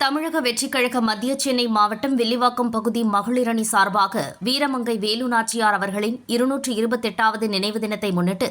தமிழக வெற்றிக்கழக மத்திய சென்னை மாவட்டம் வில்லிவாக்கம் பகுதி மகளிரணி சார்பாக வீரமங்கை வேலு நாச்சியார் அவர்களின் இருநூற்று இருபத்தெட்டாவது நினைவு தினத்தை முன்னிட்டு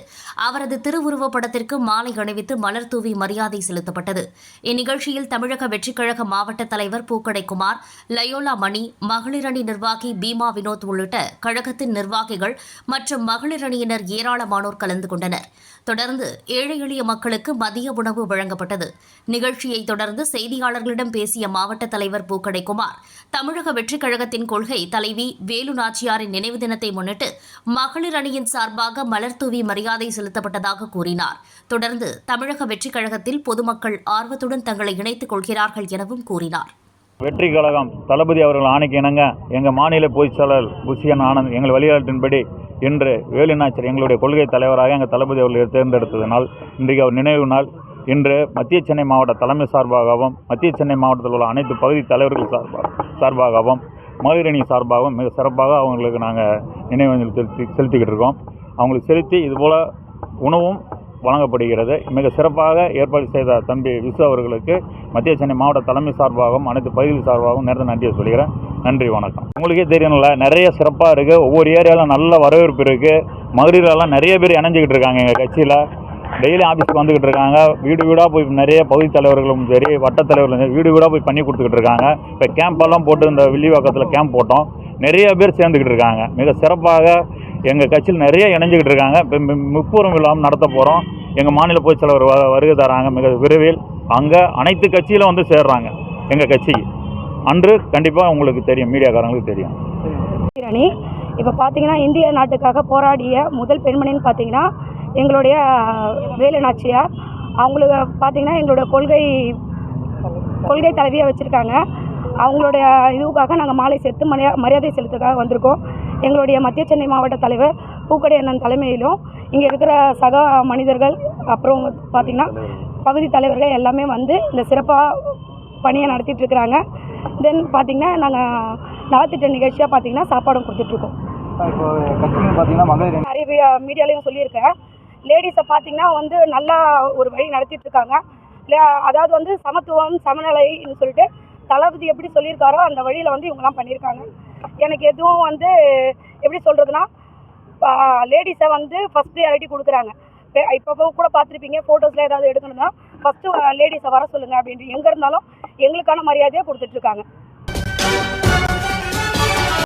அவரது திருவுருவப்படத்திற்கு மாலை அணிவித்து மலர் தூவி மரியாதை செலுத்தப்பட்டது. இந்நிகழ்ச்சியில் தமிழக வெற்றிக்கழக மாவட்ட தலைவர் பூக்கடைக்குமார் லயோலா மணி மகளிர் அணி நிர்வாகி பீமா வினோத் உள்ளிட்ட கழகத்தின் நிர்வாகிகள் மற்றும் மகளிரணியினர் ஏராளமானோர் கலந்து கொண்டனர். தொடர்ந்து ஏழை எளிய மக்களுக்கு மதிய உணவு வழங்கப்பட்டது. நிகழ்ச்சியை தொடர்ந்து செய்தியாளர்களிடம் பேசிய மாவட்ட தலைவர் பூக்கடைக்குமார். தமிழக வெற்றிக் கழகத்தின் கொள்கை தலைவி வேலு நாச்சியாரின் நினைவு தினத்தை முன்னிட்டு மகளிர் அணியின் சார்பாக மலர் தூவி மரியாதை செலுத்தப்பட்டதாக கூறினார். தொடர்ந்து தமிழக வெற்றிக் கழகத்தில் பொதுமக்கள் ஆர்வத்துடன் தங்களை இணைத்துக் கொள்கிறார்கள் எனவும் கூறினார். வெற்றி கழகம் தளபதி அவர்கள் ஆணைக்கு இணங்க எங்கள் மாநில பொதுச் செயலர் புஷியன் ஆனந்த் எங்கள் வழிகாட்டின்படி இன்று வேலுநாச்சர் எங்களுடைய கொள்கை தலைவராக எங்கள் தளபதி அவர்கள் தேர்ந்தெடுத்ததனால் இன்றைக்கு அவர் நினைவு நாள். இன்று மத்திய சென்னை மாவட்ட தலைமை சார்பாகவும் மத்திய சென்னை மாவட்டத்தில் உள்ள அனைத்து பகுதி தலைவர்கள் சார்பாக சார்பாகவும் மகளிரணி சார்பாகவும் மிக சிறப்பாக அவங்களுக்கு நாங்கள் நினைவஞ்சல் செலுத்தி செலுத்திக்கிட்டு இருக்கோம். அவங்களுக்கு செலுத்தி இதுபோல் உணவும் வழங்கப்படுகிறது. மிக சிறப்பாக ஏற்பாடு செய்த தம்பி விசு அவர்களுக்கு மத்திய சென்னை மாவட்ட தலைமை சார்பாகவும் அனைத்து பகுதிகள் சார்பாகவும் நேரத்தை நன்றியை சொல்கிறேன் நன்றி வணக்கம். உங்களுக்கே தெரியணும்ல நிறைய சிறப்பாக இருக்குது ஒவ்வொரு ஏரியாவில் நல்ல வரவேற்பு இருக்குது மகளிரெல்லாம் நிறைய பேர் இணைஞ்சிக்கிட்டு இருக்காங்க எங்கள் கட்சியில். டெய்லி ஆஃபீஸ்க்கு வந்துக்கிட்டு இருக்காங்க. வீடு வீடாக போய் நிறைய பகுதி தலைவர்களும் சரி வட்ட தலைவர்களும் சரி வீடு வீடாக போய் பண்ணி கொடுத்துக்கிட்டு இருக்காங்க. இப்போ கேம்பெல்லாம் போட்டு இந்த வில்லிவாக்கத்தில் கேம்ப் போட்டோம். நிறைய பேர் சேர்ந்துக்கிட்டு இருக்காங்க. மிக சிறப்பாக எங்கள் கட்சியில் நிறைய இணைஞ்சிக்கிட்டு இருக்காங்க. இப்போ முப்பூரம் விழாவும் நடத்த போகிறோம் எங்கள் மாநில பொதுச் தலைவர் வ வருகை தராங்க மிக விரைவில். அங்கே அனைத்து கட்சியிலும் வந்து சேர்றாங்க எங்கள் கட்சிக்கு அன்று கண்டிப்பாக உங்களுக்கு தெரியும் மீடியாக்காரங்களுக்கு தெரியும். இப்போ பார்த்தீங்கன்னா இந்திய நாட்டுக்காக போராடிய முதல் பெண்மணின்னு பார்த்தீங்கன்னா எங்களுடைய வேலு நாச்சியார் அவங்களுக்கு பார்த்தீங்கன்னா எங்களோட கொள்கை கொள்கை தலைவியாக வச்சுருக்காங்க. அவங்களுடைய இதுவுக்காக நாங்கள் மாலை செலுத்து மரியா மரியாதை செலுத்துக்காக வந்திருக்கோம். எங்களுடைய மத்திய சென்னை மாவட்ட தலைவர் பூக்கடை அண்ணன் தலைமையிலும் இங்கே இருக்கிற சக மனிதர்கள் அப்புறம் பார்த்தீங்கன்னா பகுதி தலைவர்கள் எல்லாமே வந்து இந்த சிறப்பாக பணியை நடத்திட்டு இருக்கிறாங்க. தென் பார்த்தீங்கன்னா நாங்கள் நலத்திட்ட நிகழ்ச்சியாக பார்த்தீங்கன்னா சாப்பாடும் கொடுத்துட்ருக்கோம் நிறைய மீடியாலையும் சொல்லியிருக்கேன். லேடிஸை பார்த்தீங்கன்னா வந்து நல்லா ஒரு வழி நடத்திட்டு இருக்காங்க அதாவது வந்து சமத்துவம் சமநிலைன்னு சொல்லிட்டு தளபதி எப்படி சொல்லியிருக்காரோ அந்த வழியில் வந்து இவங்கெல்லாம் பண்ணியிருக்காங்க. எனக்கு எதுவும் வந்து எப்படி சொல்கிறதுனா லேடிஸை வந்து ஃபஸ்ட் ப்ரியாரிட்டி கொடுக்குறாங்க. இப்போ கூட பார்த்துருப்பீங்க ஃபோட்டோஸில் ஏதாவது எடுக்கணும்னா ஃபஸ்ட்டு லேடிஸை வர சொல்லுங்கள் அப்படின்ட்டு. எங்கே இருந்தாலும் எங்களுக்கான மரியாதையை கொடுத்துட்ருக்காங்க.